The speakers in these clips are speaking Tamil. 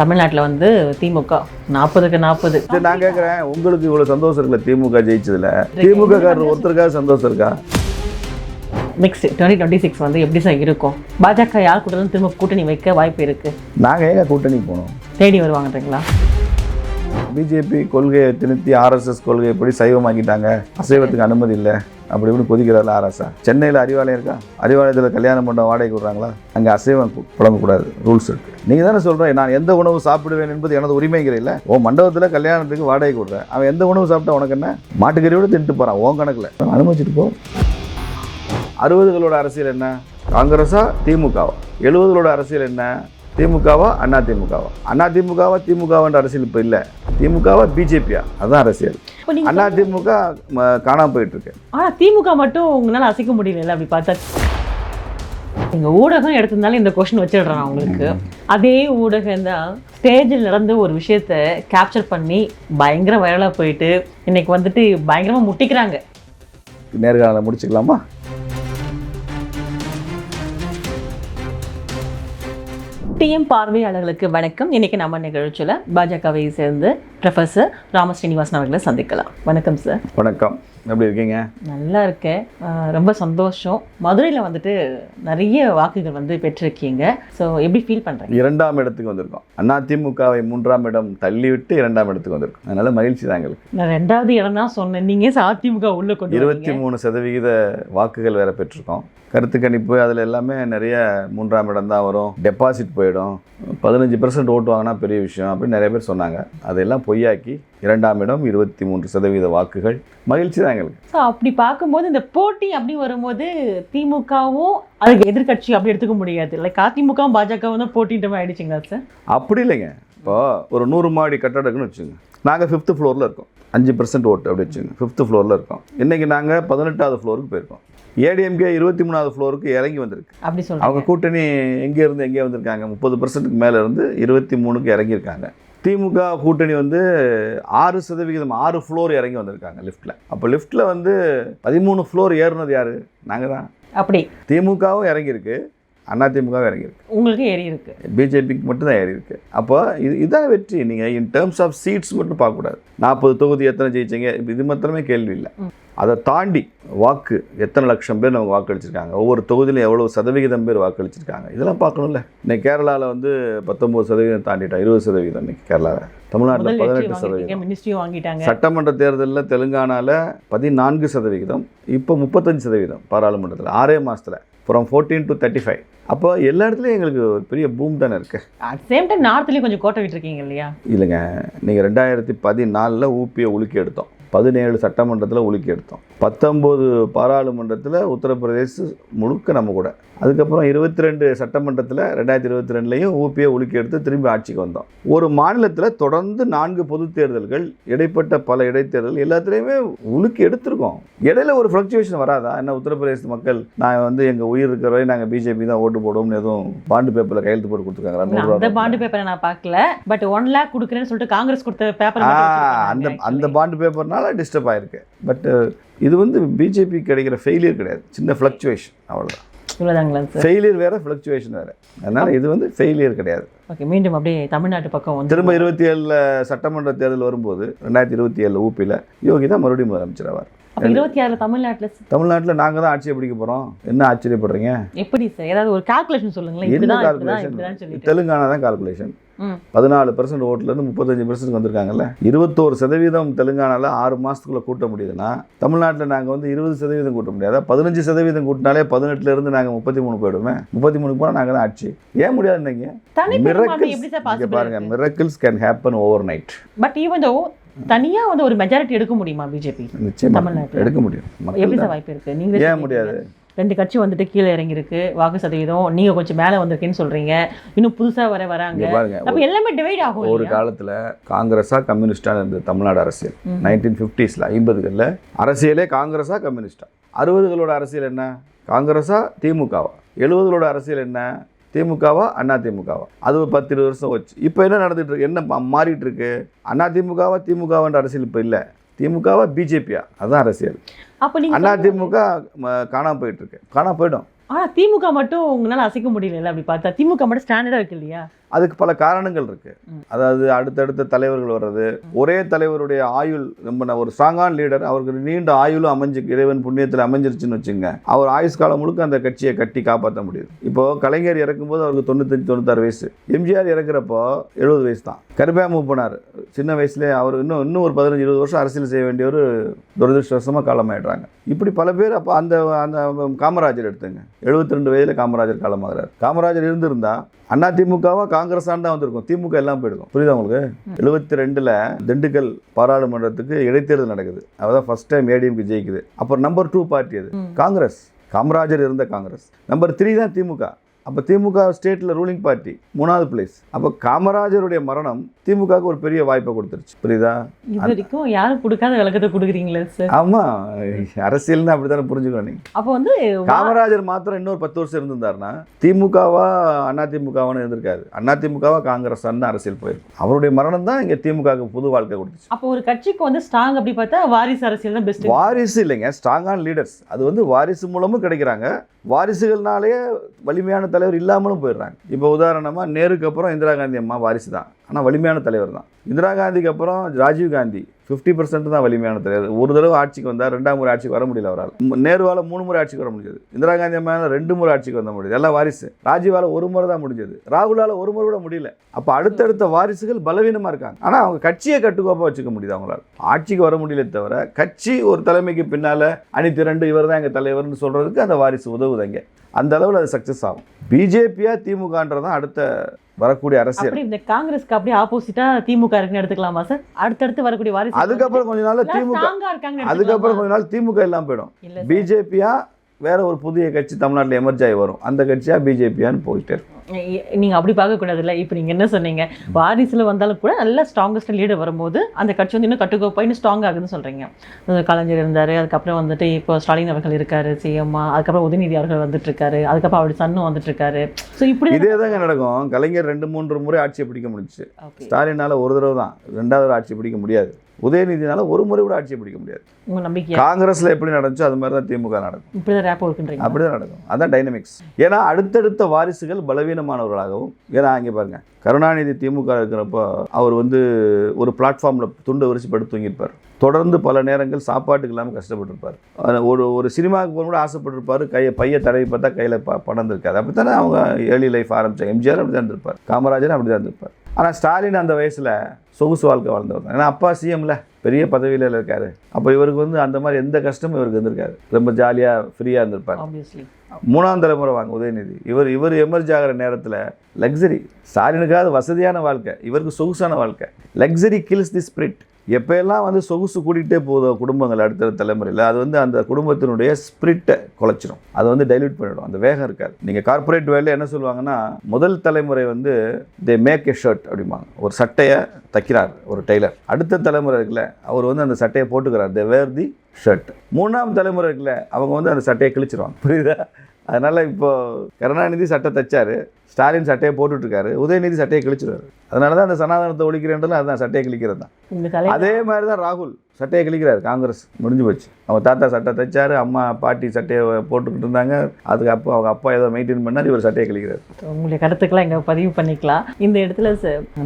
தமிழ்நாட்டில் வந்து திமுக நாற்பதுக்கு நாற்பது. நான் கேட்குறேன் உங்களுக்கு இவ்வளோ சந்தோஷம் இருக்குல்ல திமுக ஜெயிச்சதுல? திமுக காரர் ஒருத்தருக்காக சந்தோஷம் இருக்கா? நெக்ஸ்ட் டுவெண்ட்டி டுவெண்ட்டி சிக்ஸ் வந்து எப்படி சார் இருக்கும்? பாஜக யார் கூட திரும்ப கூட்டணி வைக்க வாய்ப்பு இருக்கு? நாங்கள் ஏங்க கூட்டணி போனோம் தேடி வருவாங்கன்றீங்களா? பிஜேபி கொள்கையை திணித்தி ஆர்எஸ்எஸ் கொள்கையை எப்படி சைவமாக்கிட்டாங்க. அசைவத்துக்கு அனுமதி இல்லை. அப்படி இப்படி கொதிக்கிறாரில்ல ஆர்எஸ்ஆ சென்னையில் அறிவாலயம் இருக்கா? அறிவாலயத்தில் கல்யாணம் பண்ண வாடகைக்கு விட்றாங்களா? அங்கே அசைவம் புழங்கக்கூடாது ரூல்ஸ் இருக்கு. நீங்கள் தானே சொல்கிறேன் நான் எந்த உணவு சாப்பிடுவேன் என்பது எனது உரிமைங்கிறீல்ல ஓ மண்டபத்தில் கல்யாணத்துக்கு வாடகைக்கு விட்றேன். அவன் எந்த உணவு சாப்பிட்டா உனக்கு என்ன? மாட்டுக்கறியோட தின்ட்டு போகிறான் ஓன் கணக்கில். அனுமதிச்சுட்டு போ. அறுபதுகளோட அரசியல் என்ன? காங்கிரஸா திமுகவா? எழுபதுகளோட அரசியல் என்ன? திமுகவா அண்ணா திமுகவா? அண்ணா திமுகவா திமுகவான்ற அரசியல் இப்போ இல்லை. திமுகவா பிஜேபியா? அதுதான் அரசியல். அண்ணா திமுக ம- காணாம போயிட்டு இருக்கு ஆனா திமுக மட்டும் உங்களால அசைக்க முடியல அப்படி பார்த்தா. எங்க ஊடகம் எடுத்திருந்தாலும் இந்த கொஸ்டின் வச்சிடுறேன் உங்களுக்கு. அதே ஊடகம் தான் ஸ்டேஜில் நடந்த ஒரு விஷயத்த கேப்சர் பண்ணி பயங்கர வைரலாக போயிட்டு இன்னைக்கு வந்துட்டு பயங்கரமா முட்டிக்கிறாங்க. நேர்காணலை முடிச்சுக்கலாமா? டிஎம் பார்வையாளர்களுக்கு வணக்கம். இன்னைக்கு நம்ம நிகழ்ச்சியில் பாஜகவை சேர்ந்து ப்ரொஃபஸர் ராம ஸ்ரீனிவாசன் அவர்களை சந்திக்கலாம். வணக்கம் சார் வணக்கம். எப்படி இருக்கீங்க? நல்லா இருக்கேன். ரொம்ப சந்தோஷம். மதுரையில் வந்துட்டு நிறைய வாக்குகள் வந்து பெற்றிருக்கீங்க. ஸோ எப்படி ஃபீல் பண்ணுறீங்க இரண்டாம் இடத்துக்கு வந்திருக்கோம். அண்ணா திமுகவை மூன்றாம் இடம் தள்ளிவிட்டு இரண்டாம் இடத்துக்கு வந்திருக்கோம். அதனால மகிழ்ச்சி தான் எங்களுக்கு. நான் ரெண்டாவது இடம் தான் சொன்னேன் நீங்கள் அதிமுக உள்ள கொண்டு இருபத்தி. மூணு சதவிகித வாக்குகள் வேற பெற்றிருக்கோம். கருத்து கணிப்பு அதில் எல்லாமே நிறைய மூன்றாம் இடம் தான் வரும். டெபாசிட் போயிடும். பதினஞ்சு பர்சன்ட் ஓட்டு வாங்கினா பெரிய விஷயம் அப்படின்னு நிறைய பேர் சொன்னாங்க. அதெல்லாம் பொய்யாக்கி இரண்டாம் இடம் இருபத்தி மூன்று சதவீத வாக்குகள். மகிழ்ச்சி தான் எங்களுக்கு. ஸோ அப்படி பார்க்கும்போது இந்த போட்டி அப்படி வரும்போது திமுகவும் அதுக்கு எதிர்க்கட்சி அப்படி எடுத்துக்க முடியாது. லைக் அதிமுகவும் பாஜகவும் தான் போட்டின்ற மாதிரி ஆயிடுச்சுங்களா சார் அப்படி இல்லைங்க. இப்போ ஒரு நூறு மாடி கட்டடம் இருக்குன்னு வச்சுங்க நாங்கள் ஃபிஃப்த்து ஃப்ளோரில் இருக்கோம். அஞ்சு பர்சன்ட் ஓட்டு அப்படி வச்சுங்க ஃபிஃப்த்து ஃப்ளோரில் இருக்கோம். இன்றைக்கி நாங்கள் பதினெட்டாவது ஃப்ளோருக்கு போயிருக்கோம். ஏடிஎம்கே இருபத்தி மூணாவது ஃப்ளோருக்கு இறங்கி வந்திருக்கு. அப்படி அவங்க சொல்லுங்க கூட்டணி எங்கே இருந்து எங்கே வந்திருக்காங்க? முப்பது பர்சன்ட்டுக்கு மேலே இருந்து இருபத்தி மூணுக்கு இறங்கியிருக்காங்க. திமுக கூட்டணி வந்து ஆறு சதவிகிதம் ஆறு ஃப்ளோர் இறங்கி வந்திருக்காங்க லிஃப்ட்டில் அப்போ லிஃப்ட்டில் வந்து பதிமூணு ஃப்ளோர் ஏறுனது யார்? நாங்கள் தான் அப்படி. திமுகவும் இறங்கியிருக்கு. அண்ணா திமுகவும் இறங்கியிருக்கு. உங்களுக்கு ஏறி இருக்கு பிஜேபிக்கு மட்டும் தான் ஏறி இருக்கு அப்போ இது இதான் வெற்றி. நீங்கள் இன் டேர்ம்ஸ் ஆஃப் சீட்ஸ் மட்டும் பார்க்கக்கூடாது. நாற்பது தொகுதி எத்தனை ஜெயிச்சீங்க? இது மாத்திரமே கேள்வி இல்லை. அதை தாண்டி வாக்கு எத்தனை லட்சம் பேர் நமக்கு வாக்களிச்சிருக்காங்க? ஒவ்வொரு தொகுதியிலும் எவ்வளோ சதவிகிதம் பேர் வாக்களிச்சிருக்காங்க? இதெல்லாம் பார்க்கணும்ல. இன்னைக்கு கேரளாவில் வந்து பத்தொம்போது சதவீதம் தாண்டிட்டோம் இருபது சதவீதம் இன்னைக்கு கேரளாவில் தமிழ்நாட்டில் பதினெட்டு சதவீதம் சட்டமன்ற தேர்தலில் தெலுங்கானாவில் பதினான்கு சதவிகிதம் இப்போ முப்பத்தஞ்சு சதவீதம் பாராளுமன்றத்தில் ஆறே மாதத்தில் from fourteen to thirty five அப்போ எல்லா இடத்துலையும் எங்களுக்கு ஒரு பெரிய பூம் தானே இருக்குது அட் சேம் டைம் நார்த்லயும் கொஞ்சம் கோட்டை விட்டுருக்கீங்க இல்லையா? இல்லைங்க. நீங்கள் ரெண்டாயிரத்தி பதினாலில் ஊபியை உலுக்கி எடுத்தோம். பதினேழு சட்டமன்றத்தில் உலுக்கி எடுத்தோம். பத்தொம்போது பாராளுமன்றத்தில் உத்தரப்பிரதேச முழுக்க நம்ம கூட. அதுக்கப்புறம் இருபத்தி ரெண்டு சட்டமன்றத்தில் ரெண்டாயிரத்தி இருபத்தி ரெண்டுலையும் ஊபியை உலுக்கி எடுத்து திரும்பி ஆட்சிக்கு வந்தோம். ஒரு மாநிலத்தில் தொடர்ந்து நான்கு பொது தேர்தல்கள் இடைப்பட்ட பல இடைத்தேர்தல் எல்லாத்துலேயுமே உலுக்கி எடுத்திருக்கோம். இடையில ஒரு ஃப்ளக்சுவேஷன் வராதா? என்ன உத்தரப்பிரதேச மக்கள் நான் வந்து எங்கள் உயிர் இருக்கிற வரை நாங்கள் பிஜேபி தான் ஓட்டு போடுவோம்னு எதுவும் பாண்டு பேப்பரில் கையெழுத்து போட்டு கொடுத்துருக்காங்களா? நூறு அந்த பாண்டு பேப்பரை நான் பார்க்கல. பட் ஒன் லேக் கொடுக்குறேன்னு சொல்லிட்டு காங்கிரஸ் கொடுத்த பேப்பர் அந்த அந்த பாண்டு பேப்பர்னால டிஸ்டர்ப் ஆயிருக்கு. பட் இது வந்து பிஜேபி கிடைக்கிற ஃபெயிலியர் கிடையாது. சின்ன ஃப்ளக்சுவேஷன் அவ்வளோதான் ஃபெயிலியர் வேற ஃப்ளக்சுவேஷன் வேற. அதனால இது வந்து ஃபெயிலியர் கிடையாது. ஓகே மீண்டும் அப்படியே தமிழ்நாட்டு பக்கம் வந்து திரும்ப இருபத்தி ஏழில் சட்டமன்ற தேர்தல் வரும்போது ரெண்டாயிரத்தி இருபத்தி ஏழில் ஊபியில் யோகி தான் மறுபடியும் முதலமைச்சர் ஆவார். இருபத்தி ஆறுல தமிழ்நாட்டுல தமிழ்நாட்டில் நாங்கள் தான் ஆட்சியை பிடிக்க போகிறோம் என்ன ஆச்சரியப்படுறீங்க? எப்படி சார்? ஏதாவது ஒரு கால்குலேஷன் சொல்லுங்களேன். என்ன கால்குலேஷன் தெலுங்கானா தான் கால்குலேஷன் பதினாலு பர்சன்ட் ஓட்டுலேருந்து முப்பத்தஞ்சு பர்சன்ட் வந்திருக்காங்கல்ல? இருபத்தோரு சதவீதம் தெலுங்கானாவில் ஆறு மாதத்துக்குள்ளே கூட்ட முடியுதுன்னா தமிழ்நாட்டில் நாங்கள் வந்து இருபது சதவீதம் கூட்ட முடியாது. பதினஞ்சு சதவீதம் கூட்டினாலே பதினெட்டுல இருந்து நாங்கள் முப்பத்தி மூணு போயிடுவோமே. முப்பத்தி மூணு போனால் நாங்கள் தான் ஆட்சி. ஏன் முடியாது நீங்கள் தனி பெரும்பான்மை எப்படி மிரக்கிள்ஸ் சார் இங்கே பாசிபிள் பாருங்க miracles can happen overnight but even though தனியா வந்து ஒரு மெஜாரிட்டி எடுக்க முடியுமா பிஜேபி தமிழ்நாட்டுல. எடுக்க முடியும். எப்படி. சார் வாய்ப்பு இருக்கு? நீங்க ஏன் முடியாது? ரெண்டு கட்சி வந்துட்டு கீழே இறங்கி இருக்கு வாக்கு சதவீதம். நீங்க கொஞ்சம் மேல வந்திருக்கேன்னு சொல்றீங்க. இன்னும் புதுசா வர வராங்க. அப்ப எல்லாமே டிவைட் ஆகும் ஒரு? காலத்தில் காங்கிரஸா கம்யூனிஸ்டாக இருந்தது தமிழ்நாடு அரசியல். நைன்டீன் ஃபிஃப்டிஸில் ஐம்பதுகளில் அரசியலே காங்கிரஸா கம்யூனிஸ்டா. அறுபதுகளோட அரசியல் என்ன? காங்கிரஸா திமுகவா? எழுபதுகளோட அரசியல் என்ன? திமுகவா அண்ணா திமுகவா? அது ஒரு பத்து இருபது வருஷம் வச்சு இப்போ என்ன நடந்துட்டு இருக்கு? என்ன மாறிட்டு இருக்கு? அண்ணா திமுகவா திமுகவான்ற அரசியல் இப்போ இல்லை. திமுகவா பிஜேபியா? அதுதான் அரசியல். அண்ணா. திமுக காணாம போயிட்டு இருக்கு. காணாம போயிடும். ஆனா திமுக மட்டும் உங்களால அசைக்க முடியல அப்படி பார்த்தா திமுக மட்டும் ஸ்டாண்டர்டா இருக்கு இல்லையா? அதுக்கு பல காரணங்கள் இருக்கு. அதாவது அடுத்தடுத்த தலைவர்கள் வர்றது. ஒரே தலைவருடைய ஆயுள் ரொம்ப ஒரு ஸ்ட்ராங்கான லீடர் அவருக்கு நீண்ட ஆயுளும் அமைஞ்சு இறைவன் புண்ணியத்தில் அமைஞ்சிருச்சுன்னு வச்சுங்க அவர் ஆயுஷ் காலம் முழுக்க அந்த கட்சியை கட்டி காப்பாற்ற முடியுது. இப்போ கலைஞர் இறக்கும்போது அவருக்கு தொண்ணூத்தஞ்சு தொண்ணூத்தாறு வயசு. எம்ஜிஆர் இறக்குறப்போ எழுபது வயசு தான். கருப்பா மூவ் சின்ன வயசுலேயே அவர் இன்னும் இன்னும் ஒரு பதினஞ்சு இருபது வருஷம் அரசியல் செய்ய வேண்டிய ஒரு துரதிருஷ்டவசமாக காலமாயிடுறாங்க. இப்படி பல பேர் அப்போ அந்த அந்த காமராஜர் எடுத்துங்க. 72 ரெண்டு வயதில் காமராஜர் காலமாகிறார். காமராஜர் இருந்திருந்தா அண்ணா திமுகவா காங்கிரஸான் தான் வந்திருக்கும். திமுக எல்லாம் போயிருக்கும் புரியுதா உங்களுக்கு? எழுபத்தி ரெண்டில் திண்டுக்கல் பாராளுமன்றத்துக்கு இடைத்தேர்தல் நடக்குது. அதான் ஃபர்ஸ்ட் டைம் ஏடிஎம்க்கு ஜெயிக்குது. அப்புறம் நம்பர் டூ பார்ட்டி அது. காங்கிரஸ். காமராஜர் இருந்த காங்கிரஸ். நம்பர் த்ரீ தான் திமுக. அப்போ திமுக ஸ்டேட்டில் ரூலிங் பார்ட்டி மூணாவது பிளேஸ் அப்போ காமராஜருடைய மரணம் திமுகவுக்கு ஒரு பெரிய வாய்ப்பை கொடுத்துருச்சு. புரியுதா? வரைக்கும் யாரும் கொடுக்காத விளக்கத்தை கொடுக்குறீங்களே சார் ஆமாம் அரசியல்னு அப்படி தானே புரிஞ்சுக்கணும் நீங்க. அப்போ வந்து காமராஜர் மாத்திரம் இன்னொரு பத்து வருஷம் இருந்திருந்தாருன்னா திமுகவா அண்ணா திமுகவான்னு இருந்திருக்காது அண்ணா திமுகவா காங்கிரஸ் தான் அரசியல் போயிருக்கும். அவருடைய மரணம் தான் இங்கே திமுகவுக்கு புது வாழ்க்கை கொடுத்துச்சு. அப்போ ஒரு கட்சிக்கு வந்து ஸ்ட்ராங் அப்படி பார்த்தா வாரிசு அரசியல் தான் பெஸ்ட் வாரிசு இல்லைங்க ஸ்ட்ராங்கான லீடர்ஸ் அது வந்து வாரிசு மூலமும் கிடைக்கிறாங்க. வாரிசுகள்னாலே வலிமையான தலைவர் இல்லாமலும் போயிடுறாங்க. இப்போ உதாரணமாக நேருக்கு அப்புறம் இந்திரா காந்தி அம்மா வாரிசு தான் ஆனால் வலிமையான தலைவர் தான். இந்திரா காந்திக்கு அப்புறம் ராஜீவ் காந்தி ஃபிஃப்டி பர்சன்ட் தான் வலிமையான தலைவர். ஒரு தடவை ஆட்சிக்கு வந்தார் ரெண்டாம் முறை ஆட்சிக்கு வர முடியல அவரால். நேருவால் மூணு முறை ஆட்சிக்கு வர முடிஞ்சது. இந்திரா காந்தி அம்மாவால ரெண்டு முறை ஆட்சிக்கு வந்த முடியுது எல்லாம் வாரிசு. ராஜீவால் ஒரு முறை தான் முடிஞ்சது. ராகுலால் ஒரு முறை கூட முடியல. அப்போ அடுத்தடுத்த வாரிசுகள் பலவீனமாக இருக்காங்க. ஆனால் அவங்க கட்சியை கட்டுக்கோப்பாக வச்சுக்க முடியுது அவங்களால். ஆட்சிக்கு வர முடியல தவிர கட்சி ஒரு தலைமைக்கு பின்னால் அணி திரண்டு இவர் தான் எங்கள் தலைவர்னு சொல்கிறதுக்கு அந்த வாரிசு உதவுதுங்க அந்த அளவில் அது சக்ஸஸ் ஆகும். பிஜேபியா திமுகன்றதான் அடுத்த வரக்கூடிய அரசியல். இந்த காங்கிரஸ்க்கு அப்படியே ஆப்போசிட்டா திமுக இருக்குன்னு எடுத்துக்கலாமா சார் அடுத்தடுத்து வரக்கூடிய வாரிசு அதுக்கப்புறம் கொஞ்ச நாள்ல திமுக அதுக்கப்புறம் கொஞ்ச நாள் திமுக எல்லாம் போயிடும். பிஜேபியா வேற ஒரு புதிய கட்சி தமிழ்நாட்டில் எமர்ஜ் ஆகி வரும். அந்த கட்சியா பிஜேபியான்னு போயிட்டே இருக்கும். இ- நீங்க அப்படி பார்க்க கூடாதுல்ல இப்போ நீங்க என்ன சொன்னீங்க? வாரிசுல வந்தாலும் கூட நல்ல ஸ்ட்ராங்கஸ்ட் லீடர் வரும்போது அந்த கட்சி வந்து இன்னும் கட்டுக்கோப்பா இன்னும் ஸ்ட்ராங் ஆகுதுன்னு சொல்றீங்க. அது கலைஞர் இருந்தாரு அதுக்கப்புறம் வந்துட்டு இப்போ ஸ்டாலின் அவர்கள் இருக்காரு சிஎம்மா அதுக்கப்புறம் உதயநிதி அவர்கள் வந்துட்டு இருக்காரு அதுக்கப்புறம் அவருடைய சன்னும் வந்துட்டு இருக்காரு ஸோ இப்படி இதே தாங்க நடக்கும். கலைஞர் ரெண்டு மூன்று முறை ஆட்சியை பிடிக்க முடிஞ்சுச்சு. ஓகே ஸ்டாலினால ஒரு தடவை தான் ரெண்டாவது ஆட்சி பிடிக்க முடியாது. உதயநிதினால ஒரு முறை கூட ஆட்சியை பிடிக்க முடியாது. காங்கிரஸ்ல எப்படி நடந்துச்சோ அது மாதிரி தான் திமுக நடக்கும். அப்படிதான் நடக்கும். அதான் டைனமிக்ஸ் ஏன்னா அடுத்தடுத்த வாரிசுகள் பலவீனமானவர்களாகவும் ஏன்னா இங்கே பாருங்க. கருணாநிதி திமுக இருக்கிறப்போ அவர் வந்து ஒரு பிளாட்ஃபார்மில் துண்டை விரிச்சு படுத்து தூங்கியிருப்பார். தொடர்ந்து பல நேரங்கள் சாப்பாட்டுக்கு இல்லாமல் கஷ்டப்பட்டிருப்பார். ஒரு ஒரு சினிமாவுக்கு போக கூட ஆசைப்பட்டிருப்பார். கையை பையை தடவி பார்த்தா கையில் ப பணம் இருக்காது. அப்படி தானே அவங்க ஏர்லி லைஃப் ஆரம்பிச்சாங்க. எம்ஜிஆர் அப்படி தான் இருந்திருப்பார். காமராஜர் அப்படி தான் இருந்திருப்பார். ஆனால் ஸ்டாலின் அந்த வயசில் சொகுசு வாழ்க்கை வாழ்ந்தவர் தான். ஏன்னா அப்பா சிஎம்ல பெரிய பதவியில் இருக்காரு. அப்போ இவருக்கு வந்து அந்த மாதிரி எந்த கஷ்டமும் இவருக்கு இருந்திருக்காது. ரொம்ப ஜாலியாக ஃப்ரீயாக இருந்திருப்பார். மூணாம் தலைமுறை வாங்க உதயநிதி. இவர் இவர் எமர்ஜ் ஆகிற நேரத்தில் லக்ஸரி ஸ்டாலினுக்காவது வசதியான வாழ்க்கை. இவருக்கு சொகுசான வாழ்க்கை. லக்ஸரி கில்ஸ் தி ஸ்பிரிட் எப்போயெல்லாம் வந்து சொகுசு கூட்டிகிட்டே போதோ குடும்பங்கள் அடுத்த தலைமுறையில் அது வந்து அந்த குடும்பத்தினுடைய ஸ்பிரிட்டை குலைச்சிரும். அதை வந்து டைல்யூட் பண்ணிடும். அந்த வேகம் இருக்காது. நீங்கள் கார்ப்பரேட் வேலையில் என்ன சொல்லுவாங்கன்னா முதல் தலைமுறை வந்து தே மேக் எ ஷர்ட் அப்படிம்பாங்க. ஒரு சட்டையை தைக்கிறார் ஒரு டெய்லர். அடுத்த தலைமுறை இருக்குல்ல அவர் வந்து அந்த சட்டையை போட்டுக்கிறார். த வேர் தி ஷர்ட் மூணாம் தலைமுறை இருக்குல்ல அவங்க வந்து அந்த சட்டையை கிழிச்சிருவாங்க. புரியுதா? அதனால் இப்போ கருணாநிதி சட்டை தைச்சார். ஸ்டாலின் சட்டையை போட்டுட்டு இருக்காரு உதயநிதி சட்டையை கிழிச்சிருவாரு. அதனால தான் அந்த சனாதனத்தை ஒழிக்கிறேன்றதுல அதுதான் சட்டையை கிழிக்கிறது தான் அதே மாதிரி தான் ராகுல் சட்டையை கிழிக்கிறாரு காங்கிரஸ் முடிஞ்சு போச்சு. அவங்க தாத்தா சட்டை தைச்சாரு அம்மா பாட்டி சட்டையை போட்டுக்கிட்டு இருந்தாங்க. அதுக்கு அப்போ அவங்க அப்பா ஏதோ மெயின்டைன் பண்ணார் இவர் சட்டையை கிழிக்கிறாரு. உங்களுடைய கருத்துக்களை இங்கே பதிவு பண்ணிக்கலாம். இந்த இடத்துல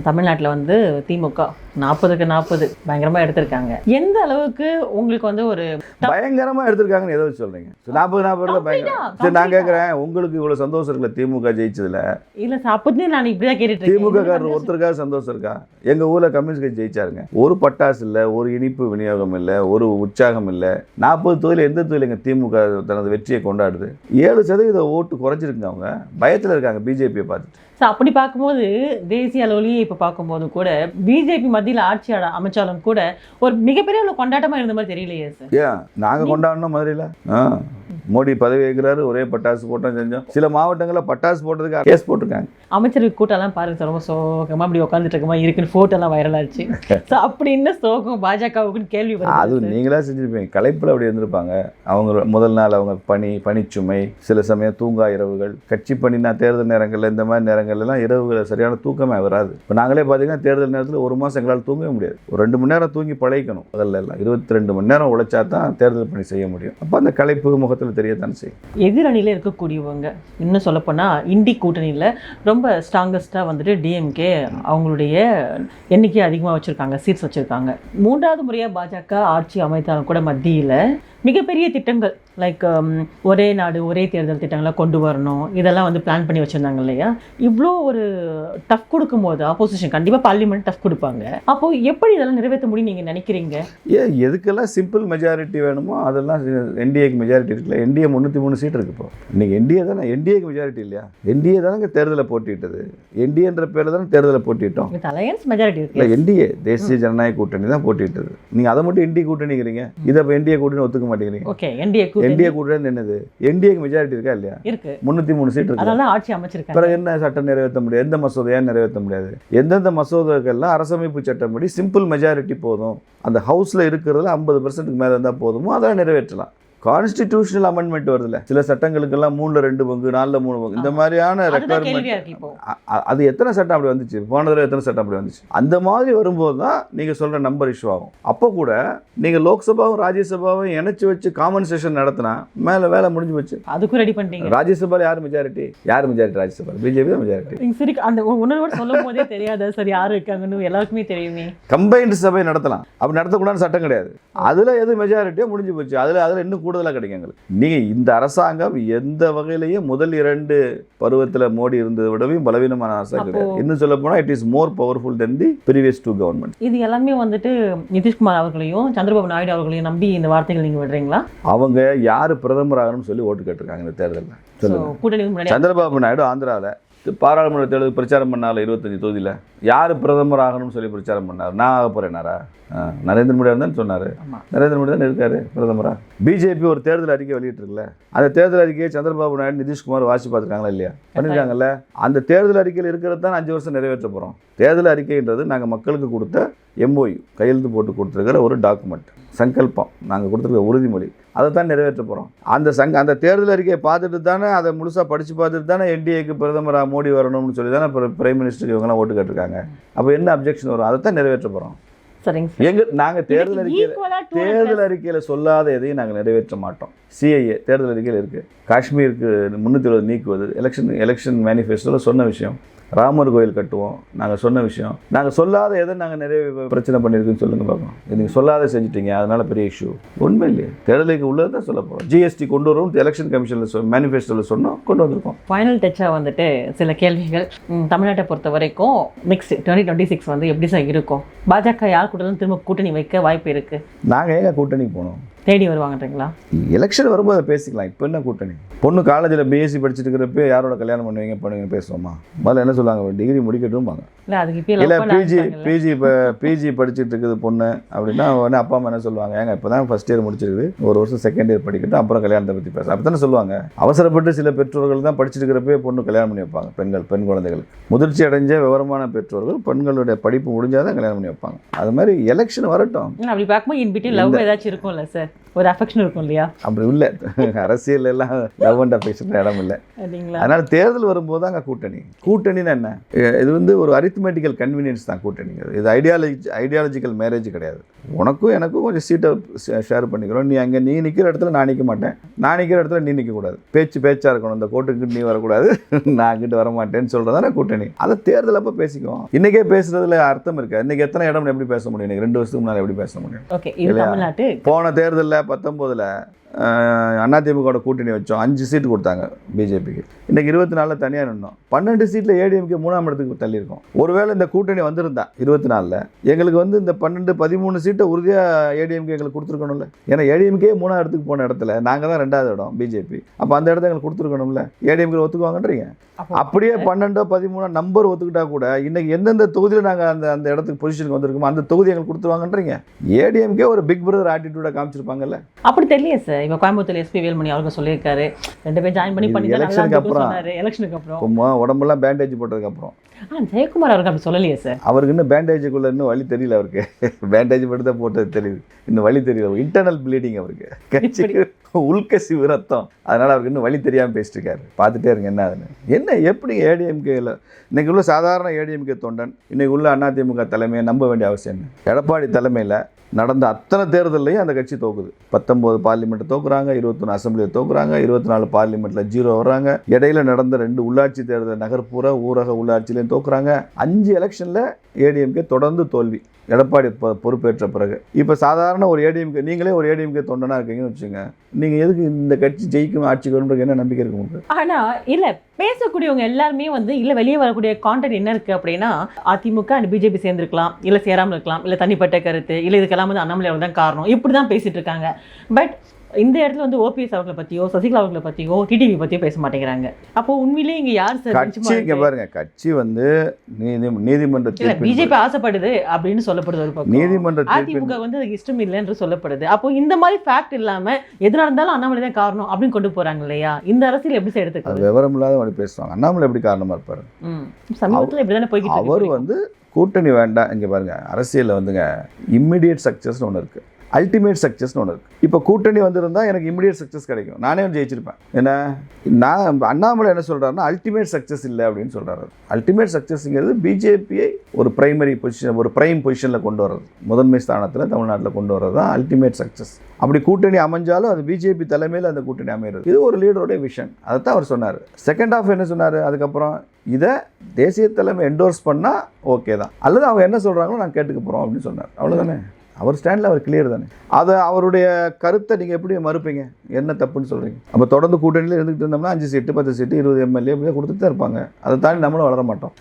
தமிழ்நாட்டில் வந்து திமுக நாற்பதுக்கு நாற்பது பயங்கரமாக எடுத்திருக்காங்க. எந்த அளவுக்கு உங்களுக்கு வந்து ஒரு பயங்கரமா எடுத்திருக்காங்கன்னு எதை வச்சு சொல்றீங்க? நாற்பது நாற்பதுல பயங்கரம் சரி நான். கேட்குறேன் உங்களுக்கு இவ்வளவு சந்தோஷம் இருக்குல்ல திமுக ஜெயிச்சதுல? இல்லை அப்போதே நான் இப்படி தான் கேட்டுட்டு திமுக இருக்கேன் காரர் ஒருத்தருக்காக சந்தோஷம் இருக்கா? எங்க ஊர்ல கம்யூனிஸ்ட் கட்சி ஜெயிச்சாருங்க. ஒரு பட்டாசு இல்ல ஒரு இனிப்பு விநியோகம் இல்ல ஒரு உற்சாகம் இல்ல நாற்பது தொகுதியில் எந்த தொகுதியில் எங்க திமுக தனது வெற்றியை கொண்டாடுது? ஏழு சதவீத ஓட்டு குறைச்சிருக்குங்க அவங்க. பயத்துல இருக்காங்க பிஜேபியை பார்த்துட்டு. ஸோ அப்படி பார்க்கும்போது தேசிய அளவுலயே இப்போ பார்க்கும்போது கூட பிஜேபி மத்தியில் ஆட்சி அமைச்சாலும் கூட ஒரு மிகப்பெரிய ஒரு கொண்டாட்டமாக இருந்த மாதிரி தெரியலையே சார் ஏன்? நாங்க கொண்டாடணும் மதுரையில்? மோடி பதவி ஏற்கிறாரு ஒரே பட்டாசு போட்டோம் செஞ்சோம். சில மாவட்டங்களில் பட்டாசு போட்டதுக்கு கேஸ் போட்டிருக்காங்க. அமைச்சருக்கு கூட்டம்லாம் பாருங்க சார் ரொம்ப சோகமா அப்படி உட்காந்துட்டு இருக்கமா இருக்குன்னு photo எல்லாம் வைரல் ஆச்சு. ஸோ அப்படி என்ன சோகம் பாஜகவுக்குன்னு கேள்வி அது வருது நீங்களா செஞ்சிருப்பீங்க. களைப்பில் அப்படி இருந்திருப்பாங்க. அவங்க முதல் நாள் அவங்க பணி பணிச்சுமை சில சமயம் தூங்கா இரவுகள் கட்சி பணினா தேர்தல் நேரங்களில் இந்த மாதிரி நேரங்கள் நேரங்கள்ல எல்லாம் இரவுல சரியான தூக்கமே வராது. இப்போ நாங்களே பார்த்தீங்கன்னா தேர்தல் நேரத்தில் ஒரு மாதம் எங்களால் தூங்கவே முடியாது. ஒரு ரெண்டு மணி நேரம் தூங்கி பழகிக்கணும். அதில் எல்லாம் இருபத்தி ரெண்டு மணி நேரம் உழைச்சா தான் தேர்தல் பணி செய்ய முடியும். அப்போ அந்த களைப்பு முகத்தில் தெரியத்தானே செய்யும். எதிரணியில் இருக்கக்கூடியவங்க இன்னும் சொல்லப்போனால் இண்டி கூட்டணியில் ரொம்ப ஸ்ட்ராங்கஸ்ட்டாக வந்துட்டு டிஎம்கே அவங்களுடைய எண்ணிக்கை அதிகமாக வச்சுருக்காங்க சீட்ஸ் வச்சுருக்காங்க. மூன்றாவது முறையாக பாஜக ஆட்சி அமைத்தாலும் கூட மத்தியில் மிகப்பெரிய திட்டங்கள் லைக் ஒரே நாடு ஒரே தேர்தல் திட்டங்களை கொண்டு வரணும். இதெல்லாம் வந்து பிளான் பண்ணி வச்சுருந்தாங்க இல்லையா? இவ்வளோ ஒரு டஃப் கொடுக்கும்போது ஆப்போசிஷன் கண்டிப்பாக பார்லிமெண்ட் டஃப் கொடுப்பாங்க. அப்போ எப்படி இதெல்லாம் நிறைவேற்ற முடியும் நீங்கள் நினைக்கிறீங்க? ஏன் எதுக்கெல்லாம் சிம்பிள் மெஜாரிட்டி வேணுமோ அதெல்லாம் என்டிஏக்கு மெஜாரிட்டி இருக்குல்ல. என்டிஏ முந்நூற்றி மூணு சீட் இருக்கு இப்போ. இன்னைக்கு என்டிஏ தானே? என்டிஏக்கு மெஜாரிட்டி இல்லையா? என்டிஏ தானே தேர்தலை போட்டிட்டது. என்டிஏன்ற பேரில் தானே தேர்தலை போட்டிட்டோம். அலையன்ஸ் மெஜாரிட்டி இல்லை என்டிஏ தேசிய ஜனநாயக கூட்டணி தான் போட்டிட்டது. நீங்கள் அதை மட்டும் என்டிஏ கூட்டணிங்கிறீங்க. இதை இப்போ என்டிஏ கூட்டணி ஒத்துக்க மாட்டேங்கிறீங்க. ஓகே என்டிஏ என்டிஏ கூட்டணி. என்னது? என்டிஏக்கு மெஜாரிட்டி இருக்கா இல்லையா? இருக்கு. முந்நூற்றி மூணு சீட் இருக்கு. ஆட்சி அமைச்சிருக்காங்க. பிறகு என்ன சட்டம் நிறைவேற்ற முடியாது? எந்த மசோதையா நிறைவேற்ற முடியாது? எந்தெந்த மசோதாக்கள்லாம் அரசமைப்பு சட்டப்படி சிம்பிள் மெஜாரிட்டி போதும்? அந்த ஹவுஸில் இருக்கிறதுல ஐம்பது பர்சன்ட்டுக்கு மேலே இருந்தால் போதுமோ அதெல்லாம் நிறைவேற்றலாம். கான்ஸ்டிடியூஷனல் அமெண்ட்மெண்ட் வருதுல்ல. சில சட்டங்களுக்கெல்லாம் மூணுல ரெண்டு பங்கு நாலுல மூணு பங்கு. இந்த மாதிரியான ரெக்குவயர்மெண்ட் அது எத்தனை சட்டம் அப்படி வந்துச்சு? போன தடவை எத்தனை சட்டம் அப்படி வந்துச்சு? அந்த மாதிரி வரும்போது தான் நீங்கள் சொல்கிற நம்பர் இஷ்யூ ஆகும். அப்போ கூட நீங்கள் லோக்சபாவும் ராஜ்யசபாவும் இணைச்சு வச்சு காமன் செஷன் நடத்தினா மேலே வேலை முடிஞ்சு போச்சு. அதுக்கும் ரெடி பண்ணிட்டீங்க. ராஜ்யசபாவில் யார் மெஜாரிட்டி யார் மெஜாரிட்டி ராஜ்யசபா பிஜேபி தான் மெஜாரிட்டி நீங்க சரி அந்த உணர்வோட சொல்லும் போதே தெரியாத. சரி யாரு இருக்காங்கன்னு எல்லாருக்குமே தெரியுமே. கம்பைன்டு சபை நடத்தலாம். அப்படி நடத்தக்கூடாதுன்னு சட்டம் கிடையாது. அதில் எது மெஜாரிட்டியோ முடிஞ்சு போச்சு. அதில் அதில் இன்னும் கூடுதலாக கிடைக்கும் எங்களுக்கு. நீங்கள் இந்த அரசாங்கம் எந்த வகையிலையும் முதல் இரண்டு பருவத்தில் மோடி இருந்ததை விடவும் பலவீனமான அரசாங்கம் கிடையாது. இன்னும் சொல்ல போனால் it is more powerful then the previous two government இது எல்லாமே வந்துட்டு நிதிஷ்குமார் அவர்களையும் சந்திரபாபு நாயுடு அவர்களையும் நம்பி இந்த வார்த்தைகள் நீங்க விடுறீங்களா? அவங்க யார் பிரதமர் ஆகணும்னு சொல்லி ஓட்டு கேட்டிருக்காங்க இந்த தேர்தலில். So, சொல்லுங்க. கூட்டணி முன்னாடி சந்திரபாபு நாயுடு ஆந்திராவில் பாராளுமன்ற தேர்தல் பிரச்சாரம் பண்ணால இருபத்தஞ்சு தொகுதியில். யார் பிரதமர் ஆகணும்னு சொல்லி பிரச்சாரம் பண்ணார்? நான் ஆக போறேனாரா ஆ, நரேந்திர மோடி தான் சொன்னார். நரேந்திர மோடி தான் இருக்காரு பிரதமரா. பிஜேபி ஒரு தேர்தல் அறிக்கை வெளியிட்டிருக்குல்ல. அந்த தேர்தல் அறிக்கையை சந்திரபாபு நாயுடு நிதிஷ்குமார் வாசி பார்த்துருக்காங்களா இல்லையா? பண்ணியிருக்காங்கல்ல. அந்த தேர்தல் அறிக்கையில் இருக்கிறது தான் அஞ்சு வருஷம் நிறைவேற்ற போகிறோம் தேர்தல் அறிக்கைன்றது நாங்கள் மக்களுக்கு கொடுத்த எம்ஓயு கையெழுத்து போட்டு கொடுத்துருக்கிற ஒரு டாக்குமெண்ட் சங்கல்பம். நாங்கள் கொடுத்துருக்க உறுதிமொழி. அதை தான் நிறைவேற்ற போகிறோம் அந்த சங்க அந்த தேர்தல் அறிக்கையை பார்த்துட்டு தானே அதை முழுசாக படித்து பார்த்துட்டு தானே என்டிஏக்கு பிரதமர் மோடி வரணும்னு சொல்லி தானே பிரைம் மினிஸ்டருக்கு இவங்கெல்லாம் ஓட்டு கேட்டிருக்காங்க. அப்போ என்ன அப்ஜெக்ஷன் வரும்? அதை தான் நிறைவேற்ற போகிறோம் சரிங்க சார். எங்க நாங்கள் தேர்தல் அறிக்கையில் தேர்தல் அறிக்கையில் சொல்லாத எதையும் நாங்கள் நிறைவேற்ற மாட்டோம். சிஐஏ தேர்தல் அறிக்கையில் இருக்குது காஷ்மீருக்கு முந்நூற்றி இருபது நீக்குவது எலெக்ஷன் எலெக்ஷன் மேனிஃபெஸ்டோவில் சொன்ன விஷயம். ராமர் கோயில் கட்டுவோம் நாங்கள் சொன்ன விஷயம். நாங்கள் சொல்லாத எதை நாங்கள் நிறைய பிரச்சனை பண்ணியிருக்குன்னு சொல்லுங்க பார்ப்போம் இது நீங்கள் சொல்லாத செஞ்சுட்டீங்க அதனால பெரிய இஷ்யூ உண்மை இல்லையே. தேர்தலுக்கு உள்ளது தான் சொல்ல போகிறோம் ஜிஎஸ்டி கொண்டு வரும் எலெக்ஷன் கமிஷனில் சொ மேனிஃபெஸ்டோவில் சொன்னோம் கொண்டு வந்திருக்கோம். ஃபைனல் டச்சாக வந்துட்டு சில கேள்விகள் தமிழ்நாட்டை பொறுத்த வரைக்கும் நெக்ஸ்ட் டுவெண்ட்டி டுவெண்ட்டி சிக்ஸ் வந்து எப்படி சார் இருக்கும்? பாஜக யார் கூட்டத்தில் திரும்ப கூட்டணி வைக்க வாய்ப்பு இருக்கு. நாங்கள் ஏங்க கூட்டணிக்கு போனோம்? தேடி வருவாங்கன்றீங்களா? எலெக்ஷன் வரும்போது அதை பேசிக்கலாம். இப்போ என்ன கூட்டணி? பொண்ணு காலேஜில் பிஎஸ்சி படிச்சுட்டு இருக்கிறப்ப யாரோட கல்யாணம் பண்ணுவீங்க பண்ணுவீங்க பேசுவோமா? முதல்ல என்ன சொல்லுவாங்க? டிகிரி முடிக்கட்டும்பாங்க. இல்ல அதுக்கு இல்லை பிஜி பிஜி இப்போ பிஜி படிச்சுட்டு இருக்குது பொண்ணு அப்படின்னா உடனே அப்பா அம்மா என்ன சொல்லுவாங்க? ஏங்க இப்போ தான் ஃபஸ்ட் இயர் முடிச்சிருக்குது. ஒரு வருஷம் செகண்ட் இயர் படிக்கட்டும் அப்புறம் கல்யாணத்தை பற்றி பேச. அப்படி தானே சொல்லுவாங்க. அவசரப்பட்டு சில பெற்றோர்கள் தான் படிச்சுட்டு இருக்கிறப்பே பொண்ணு கல்யாணம் பண்ணி வைப்பாங்க பெண்கள் பெண் குழந்தைகளுக்கு முதிர்ச்சி அடைஞ்ச விவரமான பெற்றோர்கள் பெண்களுடைய படிப்பு முடிஞ்சால் தான் கல்யாணம் பண்ணி வைப்பாங்க. அது மாதிரி எலெக்ஷன் வரட்டும். அப்படி பார்க்கும்போது இன் பிட்வீன் லவ் ஏதாச்சும் இருக்கும்ல சார் ஒரு அஃபெக்ஷன் இருக்கும் இல்லையா? அப்படி இல்லை. அரசியல் எல்லாம் லவ் அண்ட் அஃபெக்ஷன் இடம் இல்லை. அதனால தேர்தல் வரும்போது தாங்க கூட்டணி. கூட்டணின்னா என்ன? இது வந்து ஒரு அரித்மெட்டிக்கல் கன்வீனியன்ஸ் தான் கூட்டணி. இது ஐடியாலஜி ஐடியாலஜிக்கல் மேரேஜ் கிடையாது. உனக்கும் எனக்கும் கொஞ்சம் சீட்டை ஷேர் பண்ணிக்கிறோம். நீ அங்கே நீ நிற்கிற இடத்துல நான் நிற்க மாட்டேன். நான் நிற்கிற இடத்துல நீ நிற்கக்கூடாது பேச்சு பேச்சாக இருக்கணும். இந்த கோட்டுக்கு நீ வரக்கூடாது. நான் அங்கிட்டு வர மாட்டேன்னு சொல்கிறதான கூட்டணி. அதை தேர்தல் அப்போ பேசிக்குவோம். இன்றைக்கே பேசுறதுல அர்த்தம் இருக்கு? இன்றைக்கி எத்தனை இடம் எப்படி பேச முடியும்? இன்னைக்கு ரெண்டு வருஷத்துக்கு முன்னால் எப்படி பேச முடியும்? ஓகே இது இல்லையா? பத்தொம்போதில் அதிமுகவோட கூட்டணி வச்சோம். அஞ்சு சீட்டு கொடுத்தாங்க பிஜேபிக்கு. இன்னைக்கு இருபத்தி நாலில் தனியாக நின்னோம். பன்னெண்டு சீட்டில் ஏடிஎம்கே மூணாம் இடத்துக்கு தள்ளியிருக்கோம். ஒருவேளை இந்த கூட்டணி வந்திருந்தா இருபத்தி நாலில் எங்களுக்கு வந்து இந்த பன்னெண்டு பதிமூணு சீட்டை உறுதியாக ஏடிஎம்கே எங்களுக்கு கொடுத்துருக்கணும்ல? ஏன்னா ஏடிஎம்கே மூணாம் இடத்துக்கு போன இடத்துல நாங்கள் தான் ரெண்டாவது இடம் பிஜேபி அப்போ அந்த இடத்த எங்களுக்கு கொடுத்துருக்கணும்ல? ஏடிஎம்கே ஒத்துக்குவாங்கன்றீங்க அப்போ அப்படியே பன்னெண்டோ பதிமூணோ நம்பர் ஒத்துக்கிட்டா கூட இன்னைக்கு எந்தெந்த தொகுதியில் நாங்கள் அந்த அந்த இடத்துக்கு பொசிஷனுக்கு வந்திருக்கோமோ அந்த தொகுதி எங்களுக்கு கொடுத்துருவாங்கன்றீங்க ஏடிஎம்கே ஒரு பிக் பிரதர் ஆட்டிடியூடாக காமிச்சிருப்பாங்க இருப்பாங்கல்ல அப்படி தெரியல சார் இப்போ கோயம்புத்தூர் எஸ்பி வேல்மணி அவங்க சொல்லியிருக்காரு. ரெண்டு பேரும் ஜாயின் பண்ணி நல்லா எலெக்ஷனுக்கு அப்புறம். எலெக்ஷனுக்கு அப்புறம். இப்போ மொ- உடம்பெல்லாம் பேண்டேஜ் போட்டதுக்கப்புறம் ஆ ஜெயக்குமார் அவருக்கு அப்படி சொல்லலையே சார் அவருக்கு இன்னும் பேண்டேஜுக்குள்ள இன்னும் வழி தெரியல அவருக்கு. பேண்டேஜ் மட்டும் தான் போட்டது தெரியுது. இன்னும் வழி தெரியல இன்டர்னல் ப்ளீடிங் அவருக்கு. கட்சிக்கு உள்கசிவு ரத்தம் அதனால அவருக்கு இன்னும் வழி தெரியாம பேசிட்டு இருக்காரு பார்த்துட்டே இருங்க என்ன ஆகுதுன்னு. என்ன எப்படி ஏடிஎம்கேல இன்னைக்கு உள்ள சாதாரண ஏடிஎம்கே தொண்டன் இன்னைக்கு உள்ள அதிமுக தலைமையை நம்ப வேண்டிய அவசியம் எடப்பாடி தலைமையில் நடந்த அத்தனை தேர்தலையும் அந்த கட்சி தோக்குது. பத்தொம்போது பார்லிமெண்ட் தோக்குறாங்க இருபத்தொன்று அசம்பிளியை தோக்குறாங்க இருபத்தி நாலு பார்லிமெண்ட்டில் ஜீரோ வர்றாங்க. இடையில நடந்த ரெண்டு உள்ளாட்சி தேர்தல் நகர்ப்புற ஊரக உள்ளாட்சியிலையும் தோக்குறாங்க. அஞ்சு எலெக்ஷனில் ஏடிஎம்கே தொடர்ந்து தோல்வி. எடப்பாடி ப பொறுப்பேற்ற பிறகு. இப்போ சாதாரண ஒரு ஏடிஎம்கே நீங்களே ஒரு ஏடிஎம்கே தொண்டனாக இருக்கீங்கன்னு வச்சுங்க நீங்கள் எதுக்கு இந்த கட்சி ஜெயிக்கும் ஆட்சிக்கு வரும்ன்றது என்ன நம்பிக்கை இருக்கு உங்களுக்கு? ஆனால் இல்லை பேசக்கூடியவங்க எல்லாருமே வந்து இல்லை வெளியே வரக்கூடிய கான்டென்ட் என்ன இருக்குது அப்படின்னா அதிமுக அண்ட் பிஜேபி சேர்ந்துருக்கலாம் இல்லை சேராமல் இருக்கலாம் இல்லை தனிப்பட்ட கருத்து இல்லை இதுக்கெல்லாம் வந்து அண்ணாமலை தான் காரணம் இப்படி தான் பேசிகிட்டு இருக்காங்க. பட் இந்த இடத்துல வந்து ஓபிஎஸ் அவர்களை பத்தியோ சசிகலா அவர்களை பத்தியோ டிடிவி பத்தியோ பேச மாட்டேங்கிறாங்க. அப்போ உண்மையிலேயே இங்க யார் சார் கட்சி இங்கே பாருங்க கட்சி வந்து நீதி நீதிமன்ற பிஜேபி ஆசைப்படுது அப்படின்னு சொல்லப்படுது ஒரு பக்கம். நீதிமன்ற அதிமுக வந்து அதுக்கு இஷ்டம் இல்லை என்று சொல்லப்படுது. அப்போ இந்த மாதிரி ஃபேக்ட் இல்லாம எதுனா இருந்தாலும் அண்ணாமலை தான் காரணம் அப்படின்னு கொண்டு போறாங்க இல்லையா? இந்த அரசியல் எப்படி சார் அது எடுத்துக்கிறது? விவரம் இல்லாத அப்படி பேசுவாங்க. அண்ணாமலை எப்படி காரணமா இருப்பாரு. சமீபத்துல இப்படிதானே போய்கிட்டு அவர் வந்து கூட்டணி வேண்டாம். இங்கே பாருங்க அரசியலில் வந்துங்க இம்மிடியட் சக்ஸஸ்னு ஒன்று இருக்குது அல்டிமேட் சக்ஸஸ்னு ஒன்று இருக்குது இப்போ கூட்டணி வந்திருந்தால் எனக்கு இமீடியட் சக்ஸஸ் கிடைக்கும். நானே வந்து ஜெயிச்சிருப்பேன். என்ன? நான் அண்ணாமலை என்ன சொல்கிறாருன்னா அல்டிமேட் சக்ஸஸ் இல்லை அப்படின்னு சொல்கிறாரு அல்டிமேட் சக்ஸஸ்ங்கிறது பிஜேபியை ஒரு பிரைமரி பொசிஷன் ஒரு பிரைம் பொசிஷனில் கொண்டு வர்றது. முதன்மை ஸ்தானத்தில் தமிழ்நாட்டில் கொண்டு வர்றது தான் அல்டிமேட் சக்ஸஸ் அப்படி கூட்டணி அமைஞ்சாலும் அது பிஜேபி தலைமையில் அந்த கூட்டணி அமைகிறது இது ஒரு லீடருடைய விஷன் தான் அவர் சொன்னார். செகண்ட் ஆஃப் என்ன சொன்னார்? அதுக்கப்புறம் இதை தேசிய தலைமை என்டோர்ஸ் பண்ணால் ஓகே தான். அல்லது அவங்க என்ன சொல்கிறாங்களோ நான் கேட்டுக்க போகிறோம் அப்படின்னு சொன்னார். அவ்வளோதானே அவர் ஸ்டாண்டில் அவர் கிளியர் தானே? அதை அவருடைய கருத்தை நீங்கள் எப்படி மறுப்பீங்க? என்ன தப்புன்னு சொல்கிறீங்க அப்போ தொடர்ந்து கூட்டணியில் இருந்துகிட்டு இருந்தோம்னா அஞ்சு சீட்டு பத்து சீட்டு இருபது எம்எல்ஏ இப்படியே கொடுத்துட்டு தான் இருப்பாங்க. அதை தாண்டி நம்மளும் வளர மாட்டோம்.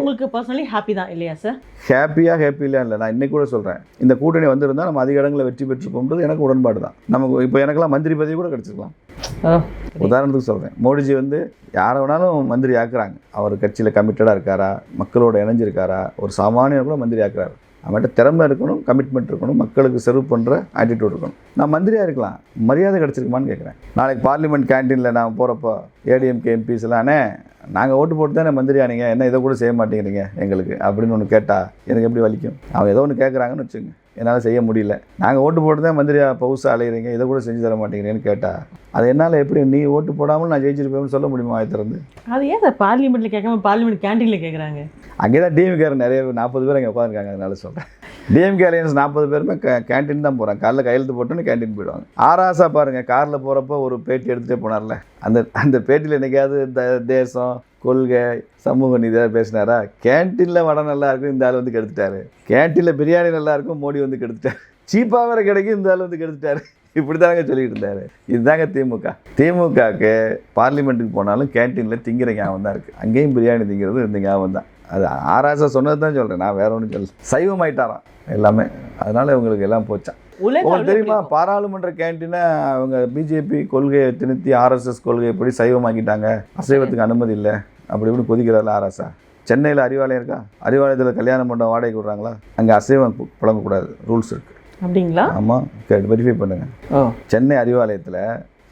உங்களுக்கு பர்சனலி ஹாப்பி தான் இல்லையா சார் ஹாப்பியாக ஹாப்பி இல்லை இல்லை. நான் இன்னைக்கு கூட சொல்கிறேன் இந்த கூட்டணி வந்திருந்தால் நம்ம அதிக இடங்களில் வெற்றி பெற்றுப்போம்ன்றது எனக்கு உடன்பாடு தான். நமக்கு இப்போ எனக்கெல்லாம் மந்திரி பதவி கூட கிடச்சிருக்கலாம். உதாரணத்துக்கு சொல்கிறேன் மோடிஜி வந்து யாரை வேணாலும் மந்திரி ஆக்குறாங்க. அவர் கட்சியில் கமிட்டடாக இருக்காரா? மக்களோட இணைஞ்சிருக்காரா? ஒரு சாமானியர் கூட மந்திரி ஆக்குறாரு. அவன்கிட்ட திறமை இருக்கணும் கமிட்மெண்ட் இருக்கணும் மக்களுக்கு சர்வ் பண்ணுற ஆட்டிடியூட் இருக்கணும். நான் மந்திரியாக இருக்கலாம் மரியாதை கிடச்சிருக்குமான்னு கேட்குறேன் நாளைக்கு பார்லிமெண்ட் கேன்டீனில் நான் போகிறப்போ ஏடிஎம்கே எம்பிஸ் எல்லானே நாங்கள் ஓட்டு போட்டு தானே மந்திரி ஆனீங்க என்ன இதை கூட செய்ய மாட்டேங்கிறீங்க எங்களுக்கு? அப்படின்னு ஒன்று கேட்டால் எனக்கு எப்படி வலிக்கும்? அவங்க ஏதோ ஒன்று கேட்குறாங்கன்னு வச்சுங்க என்னால் செய்ய முடியல. நாங்கள் ஓட்டு போட்டு தான் மந்திரியா பவுசா அலையிறீங்க இதை கூட செஞ்சு தர மாட்டேங்கிறீங்கன்னு கேட்டால் அது என்னால் எப்படி நீ ஓட்டு போடாமல் நான் ஜெயிச்சிருப்பேன்னு சொல்ல முடியுமா வாய் திறந்து? அது ஏன் சார் பார்லிமெண்ட்ல கேட்காம பார்லிமெண்ட் கேண்டீன்ல கேக்குறாங்க? அங்கே தான் டிஎம்கேர் நிறைய நாற்பது பேர் அங்கே உட்காந்துருக்காங்க அதனால சொல்கிறேன் டிஎம்கே அலையன்ஸ் நாற்பது பேருமே கேன்டீன் தான் போகிறாங்க காலைல கையெழுத்து போட்டோன்னு கேன்டீன் போயிடுவாங்க. ஆராசா பாருங்கள் காரில் போகிறப்போ ஒரு பேட்டி எடுத்துகிட்டே போனார்ல. அந்த அந்த பேட்டியில் என்னைக்காவது தேசம் கொள்கை சமூக நீதியாக பேசினாரா? கேன்டீனில் வடை நல்லா இருக்கும் இந்த ஆள் வந்து கெடுத்துட்டாரு. கேன்டீனில் பிரியாணி நல்லா இருக்கும் மோடி வந்து கெடுத்துட்டாரு. சீப்பாக வேற கிடைக்கும் இந்த ஆள் வந்து கெடுத்துட்டாரு. இப்படி தாங்க சொல்லிட்டு இருந்தாரு. இதுதாங்க திமுக. திமுகவுக்கு பார்லிமெண்ட்டுக்கு போனாலும் கேன்டீனில் திங்கிற ஞாபகம் தான் இருக்குது அங்கேயும் பிரியாணி திங்கிறது இந்த ஞாபகம் தான். அது ஆராசா சொன்னது தான் சொல்கிறேன் நான் வேற ஒன்றும் சொல்ல சைவம் ஆயிட்டாராம் எல்லாமே. அதனால் இவங்களுக்கு எல்லாம் போச்சான் உங்களுக்கு தெரியுமா? பாராளுமன்ற கேன்டீனை அவங்க பிஜேபி கொள்கையை திணித்தி ஆர்எஸ்எஸ் கொள்கையை எப்படி சைவமாக்கிட்டாங்க? அசைவத்துக்கு அனுமதி இல்லை. அப்படி இப்படி கொதிக்கிறார்கள் ஆர்எஸ்ஆ சென்னையில் அறிவாலயம் இருக்கா? அறிவாலயத்தில் கல்யாணம் பண்ண வாடகைக்கு விட்றாங்களா? அங்கே அசைவம் புழங்கக்கூடாது. ரூல்ஸ் இருக்குது அப்படிங்களா? ஆமாம் வெரிஃபை பண்ணுங்கள் சென்னை அறிவாலயத்தில்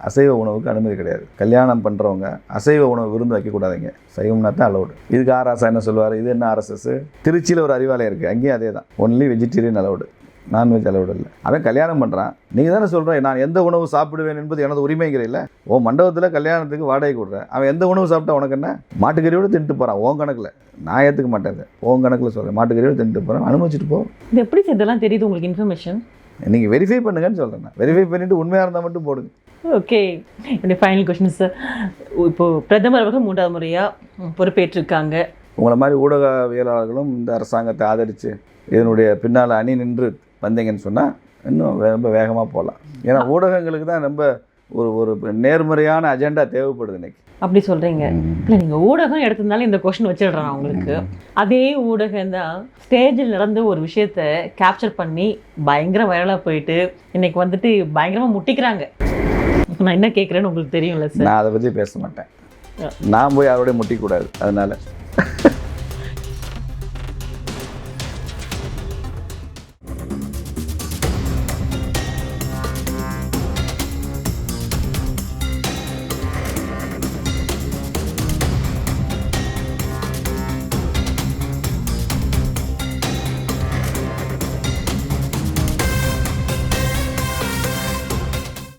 அசைவ உணவுக்கு அனுமதி கிடையாது. கல்யாணம் பண்ணுறவங்க அசைவ உணவு விருந்து வைக்கக்கூடாதுங்க. சைவம்னா தான் அலௌடு இதுக்கு ஆர்எஸ் என்ன சொல்லுவார்? இது என்ன ஆர்எஸ்எஸ் திருச்சியில் ஒரு அறிவாலயம் இருக்குது அங்கேயும் அதே தான் only vegetarian allowed non veg allowed இல்லை. அவன் கல்யாணம் பண்ணுறான் நீங்கள் தானே சொல்கிறேன் நான் எந்த உணவு சாப்பிடுவேன் என்பது எனது உரிமைங்கிறீல்ல ஓ மண்டபத்தில் கல்யாணத்துக்கு வாடகை கொடுறேன். அவன் எந்த உணவு சாப்பிட்டா உனக்கு என்ன? மாட்டுக்கறியோடு தின்ட்டு போகிறான் உன் கணக்கில். நான் ஏற்றுக்க மாட்டேன். உன் கணக்கில் சொல்கிறேன் மாட்டுக்கறியோடு தின்ட்டு போகிறேன் அனுமதிச்சுட்டு போ. இது எப்படி இதெல்லாம் தெரியுது உங்களுக்கு இன்ஃபர்மேஷன் நீங்கள் வெரிஃபை பண்ணுங்கன்னு சொல்கிறேன் நான். வெரிஃபை பண்ணிவிட்டு உண்மையாக இருந்தால் மட்டும் போடுங்க. ஓகே என்னுடைய ஃபைனல் கொஸ்டின் சார் இப்போ பிரதமர் அவர்கள் மூன்றாவது முறையாக பொறுப்பேற்றிருக்காங்க. உங்களை மாதிரி ஊடகவியலாளர்களும் இந்த அரசாங்கத்தை ஆதரித்து இதனுடைய பின்னால் அணி நின்று வந்தீங்கன்னு சொன்னால் இன்னும் ரொம்ப வேகமாக போகலாம் ஏன்னா ஊடகங்களுக்கு தான் ரொம்ப ஒரு ஒரு நேர்மறையான அஜெண்டா தேவைப்படுது இன்னைக்கு. அப்படி சொல்றீங்க. இல்லை நீங்கள் ஊடகம் எடுத்திருந்தாலும் இந்த கொஸ்டின் வச்சிடுறேன் உங்களுக்கு. அதே ஊடகம் தான் ஸ்டேஜில் நடந்த ஒரு விஷயத்த கேப்சர் பண்ணி பயங்கர வைரலாக போயிட்டு இன்னைக்கு வந்துட்டு பயங்கரமாக முட்டிக்கிறாங்க. நான் என்ன கேட்குறேன்னு உங்களுக்கு தெரியும்ல சார் நான் அதை பற்றி பேச மாட்டேன். நான் போய் அவரோட முட்டிக்கூடாது அதனால